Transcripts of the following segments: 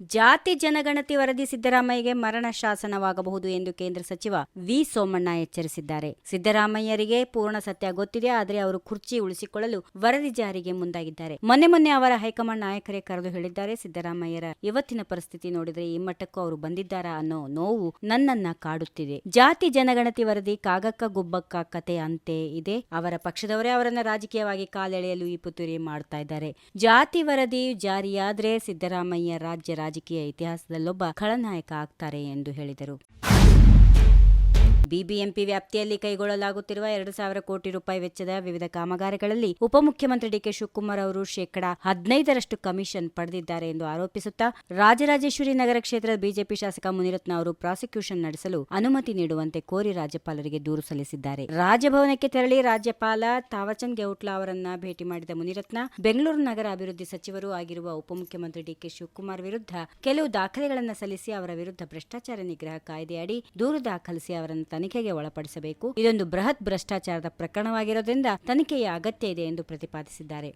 ಜಾತಿ ಜನಗಣತಿ ವರದಿ ಸಿದ್ದರಾಮಯ್ಯಗೆ ಮರಣ ಶಾಸನವಾಗಬಹುದು ಎಂದು ಕೇಂದ್ರ ಸಚಿವ ವಿ ಸೋಮಣ್ಣ ಎಚ್ಚರಿಸಿದ್ದಾರೆ. ಸಿದ್ದರಾಮಯ್ಯರಿಗೆ ಪೂರ್ಣ ಸತ್ಯ ಗೊತ್ತಿದೆ, ಆದರೆ ಅವರು ಕುರ್ಚಿ ಉಳಿಸಿಕೊಳ್ಳಲು ವರದಿ ಜಾರಿಗೆ ಮುಂದಾಗಿದ್ದಾರೆ. ಮೊನ್ನೆ ಮೊನ್ನೆ ಅವರ ಹೈಕಮಾಂಡ್ ನಾಯಕರೇ ಕರೆದು ಹೇಳಿದ್ದಾರೆ, ಸಿದ್ದರಾಮಯ್ಯರ ಇವತ್ತಿನ ಪರಿಸ್ಥಿತಿ ನೋಡಿದರೆ ಈ ಮಟ್ಟಕ್ಕೂ ಅವರು ಬಂದಿದ್ದಾರಾ ಅನ್ನೋ ನೋವು ನನ್ನನ್ನ ಕಾಡುತ್ತಿದೆ. ಜಾತಿ ಜನಗಣತಿ ವರದಿ ಕಾಗಕ್ಕ ಗುಬ್ಬಕ್ಕ ಕತೆ ಅಂತೆ ಇದೆ. ಅವರ ಪಕ್ಷದವರೇ ಅವರನ್ನ ರಾಜಕೀಯವಾಗಿ ಕಾಲೆಳೆಯಲು ಈ ಪುತ್ತೂರಿ ಮಾಡ್ತಾ ಇದ್ದಾರೆ. ಜಾತಿ ವರದಿ ಜಾರಿಯಾದ್ರೆ ಸಿದ್ದರಾಮಯ್ಯ ರಾಜ್ಯ ರಾಜಕೀಯ ಇತಿಹಾಸದಲ್ಲೊಬ್ಬ ಖಳನಾಯಕ ಆಗ್ತಾರೆ ಎಂದು ಹೇಳಿದರು. ಬಿಬಿಎಂಪಿ ವ್ಯಾಪ್ತಿಯಲ್ಲಿ ಕೈಗೊಳ್ಳಲಾಗುತ್ತಿರುವ ಎರಡು ಸಾವಿರ ಕೋಟಿ ರೂಪಾಯಿ ವೆಚ್ಚದ ವಿವಿಧ ಕಾಮಗಾರಿಗಳಲ್ಲಿ ಉಪಮುಖ್ಯಮಂತ್ರಿ ಡಿಕೆ ಶಿವಕುಮಾರ್ ಅವರು ಶೇಕಡಾ ಹದಿನೈದರಷ್ಟು ಕಮಿಷನ್ ಪಡೆದಿದ್ದಾರೆ ಎಂದು ಆರೋಪಿಸುತ್ತಾ ರಾಜರಾಜೇಶ್ವರಿ ನಗರ ಕ್ಷೇತ್ರದ ಬಿಜೆಪಿ ಶಾಸಕ ಮುನಿರತ್ನ ಅವರು ಪ್ರಾಸಿಕ್ಯೂಷನ್ ನಡೆಸಲು ಅನುಮತಿ ನೀಡುವಂತೆ ಕೋರಿ ರಾಜ್ಯಪಾಲರಿಗೆ ದೂರು ಸಲ್ಲಿಸಿದ್ದಾರೆ. ರಾಜಭವನಕ್ಕೆ ತೆರಳಿ ರಾಜ್ಯಪಾಲ ತಾವಚಂದ್ ಗೌಟ್ಲಾ ಅವರನ್ನ ಭೇಟಿ ಮಾಡಿದ ಮುನಿರತ್ನ, ಬೆಂಗಳೂರು ನಗರ ಅಭಿವೃದ್ಧಿ ಸಚಿವರು ಆಗಿರುವ ಉಪಮುಖ್ಯಮಂತ್ರಿ ಡಿಕೆ ಶಿವಕುಮಾರ್ ವಿರುದ್ಧ ಕೆಲವು ದಾಖಲೆಗಳನ್ನು ಸಲ್ಲಿಸಿ ಅವರ ವಿರುದ್ಧ ಭ್ರಷ್ಟಾಚಾರ ನಿಗ್ರಹ ಕಾಯ್ದೆಯಡಿ ದೂರು ದಾಖಲಿಸಿ ಅವರನ್ನು ತನಿಖೆಗೆ ಒಳಪಡಿಸಬೇಕು. ಇದೊಂದು ಬೃಹತ್ ಭ್ರಷ್ಟಾಚಾರದ ಪ್ರಕರಣವಾಗಿರೋದ್ರಿಂದ ತನಿಖೆಯ ಅಗತ್ಯ ಇದೆ ಎಂದು ಪ್ರತಿಪಾದಿಸಿದ್ದಾರೆ.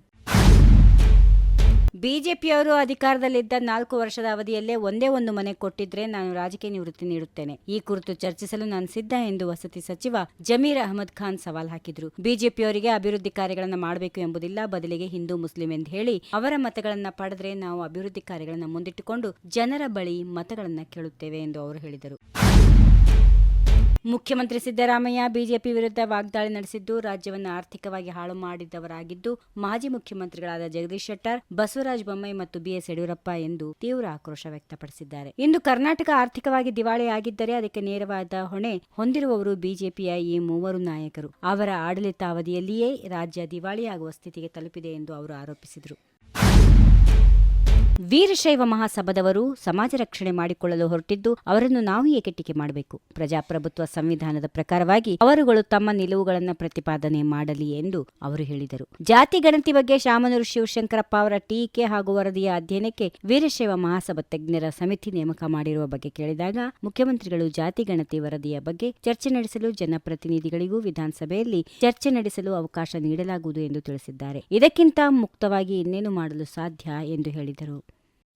ಬಿಜೆಪಿಯವರು ಅಧಿಕಾರದಲ್ಲಿದ್ದ ನಾಲ್ಕು ವರ್ಷದ ಅವಧಿಯಲ್ಲೇ ಒಂದೇ ಒಂದು ಮನೆ ಕೊಟ್ಟಿದ್ರೆ ನಾನು ರಾಜಕೀಯ ನಿವೃತ್ತಿ ನೀಡುತ್ತೇನೆ. ಈ ಕುರಿತು ಚರ್ಚಿಸಲು ನಾನು ಸಿದ್ಧ ಎಂದು ವಸತಿ ಸಚಿವ ಜಮೀರ್ ಅಹಮದ್ ಖಾನ್ ಸವಾಲ್ ಹಾಕಿದ್ರು. ಬಿಜೆಪಿಯವರಿಗೆ ಅಭಿವೃದ್ಧಿ ಕಾರ್ಯಗಳನ್ನು ಮಾಡಬೇಕು ಎಂಬುದಿಲ್ಲ, ಬದಲಿಗೆ ಹಿಂದೂ ಮುಸ್ಲಿಂ ಎಂದು ಹೇಳಿ ಅವರ ಮತಗಳನ್ನು ಪಡೆದ್ರೆ ನಾವು ಅಭಿವೃದ್ಧಿ ಕಾರ್ಯಗಳನ್ನು ಮುಂದಿಟ್ಟುಕೊಂಡು ಜನರ ಬಳಿ ಮತಗಳನ್ನು ಕೇಳುತ್ತೇವೆ ಎಂದು ಅವರು ಹೇಳಿದರು. ಮುಖ್ಯಮಂತ್ರಿ ಸಿದ್ದರಾಮಯ್ಯ ಬಿಜೆಪಿ ವಿರುದ್ಧ ವಾಗ್ದಾಳಿ ನಡೆಸಿದ್ದು ರಾಜ್ಯವನ್ನು ಆರ್ಥಿಕವಾಗಿ ಹಾಳು ಮಾಡಿದ್ದವರಾಗಿದ್ದು ಮಾಜಿ ಮುಖ್ಯಮಂತ್ರಿಗಳಾದ ಜಗದೀಶ್ ಶೆಟ್ಟರ್, ಬಸವರಾಜ ಬೊಮ್ಮಾಯಿ ಮತ್ತು ಬಿಎಸ್ ಯಡಿಯೂರಪ್ಪ ಎಂದು ತೀವ್ರ ಆಕ್ರೋಶ ವ್ಯಕ್ತಪಡಿಸಿದ್ದಾರೆ. ಇಂದು ಕರ್ನಾಟಕ ಆರ್ಥಿಕವಾಗಿ ದಿವಾಳಿಯಾಗಿದ್ದರೆ ಅದಕ್ಕೆ ನೇರವಾದ ಹೊಣೆ ಹೊಂದಿರುವವರು ಬಿಜೆಪಿಯ ಈ ಮೂವರು ನಾಯಕರು. ಅವರ ಆಡಳಿತಾವಧಿಯಲ್ಲಿಯೇ ರಾಜ್ಯ ದಿವಾಳಿಯಾಗುವ ಸ್ಥಿತಿಗೆ ತಲುಪಿದೆ ಎಂದು ಅವರು ಆರೋಪಿಸಿದರು. ವೀರಶೈವ ಮಹಾಸಭದವರು ಸಮಾಜ ರಕ್ಷಣೆ ಮಾಡಿಕೊಳ್ಳಲು ಹೊರಟಿದ್ದು ಅವರನ್ನು ನಾವು ಏಕೆ ಟೀಕೆ ಮಾಡಬೇಕು? ಪ್ರಜಾಪ್ರಭುತ್ವ ಸಂವಿಧಾನದ ಪ್ರಕಾರವಾಗಿ ಅವರುಗಳು ತಮ್ಮ ನಿಲುವುಗಳನ್ನು ಪ್ರತಿಪಾದನೆ ಮಾಡಲಿ ಎಂದು ಅವರು ಹೇಳಿದರು. ಜಾತಿ ಗಣತಿ ಬಗ್ಗೆ ಶಾಮನೂರು ಶಿವಶಂಕರಪ್ಪ ಅವರ ಟೀಕೆ ಹಾಗೂ ವರದಿಯ ಅಧ್ಯಯನಕ್ಕೆ ವೀರಶೈವ ಮಹಾಸಭಾ ತಜ್ಞರ ಸಮಿತಿ ನೇಮಕ ಮಾಡಿರುವ ಬಗ್ಗೆ ಕೇಳಿದಾಗ ಮುಖ್ಯಮಂತ್ರಿಗಳು ಜಾತಿ ಗಣತಿ ವರದಿಯ ಬಗ್ಗೆ ಚರ್ಚೆ ನಡೆಸಲು ಜನಪ್ರತಿನಿಧಿಗಳಿಗೂ ವಿಧಾನಸಭೆಯಲ್ಲಿ ಚರ್ಚೆ ನಡೆಸಲು ಅವಕಾಶ ನೀಡಲಾಗುವುದು ಎಂದು ತಿಳಿಸಿದ್ದಾರೆ. ಇದಕ್ಕಿಂತ ಮುಕ್ತವಾಗಿ ಇನ್ನೇನು ಮಾಡಲು ಸಾಧ್ಯ? ಎಂದು ಹೇಳಿದರು.